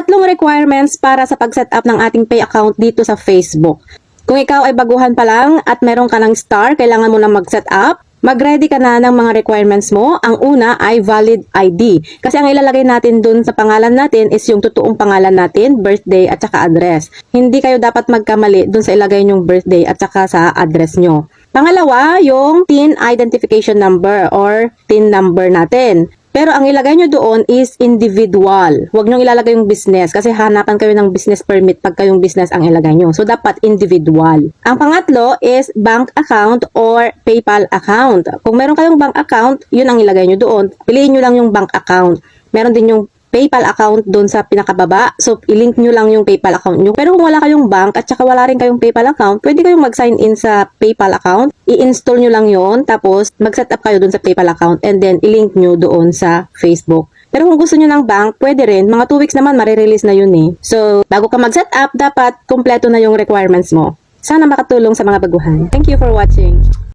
Tatlong requirements para sa pag-set up ng ating pay account dito sa Facebook. Kung ikaw ay baguhan pa lang at meron ka ng star, kailangan mo na mag-set up. Mag-ready ka na ng mga requirements mo. Ang una ay valid ID. Kasi ang ilalagay natin dun sa pangalan natin is yung totoong pangalan natin, birthday at saka address. Hindi kayo dapat magkamali dun sa ilagay nyong birthday at saka sa address nyo. Pangalawa, yung TIN identification number or TIN number natin. Pero ang ilagay nyo doon is individual. Huwag nyo ilalagay yung business kasi hanapan kayo ng business permit pag kayong business ang ilagay nyo. So, dapat individual. Ang pangatlo is bank account or PayPal account. Kung meron kayong bank account, yun ang ilagay nyo doon. Piliin nyo lang yung bank account. Meron din yung PayPal account doon sa pinakababa. So, ilink nyo lang yung PayPal account nyo. Pero kung wala kayong bank at saka wala rin kayong PayPal account, pwede kayong mag-sign in sa PayPal account. I-install nyo lang yon Tapos, mag-set up kayo doon sa PayPal account and then ilink nyo doon sa Facebook. Pero kung gusto nyo ng bank, pwede rin. Mga 2 weeks naman, marirelease na yun eh. So, bago ka mag-set up, dapat kompleto na yung requirements mo. Sana makatulong sa mga baguhan. Thank you for watching.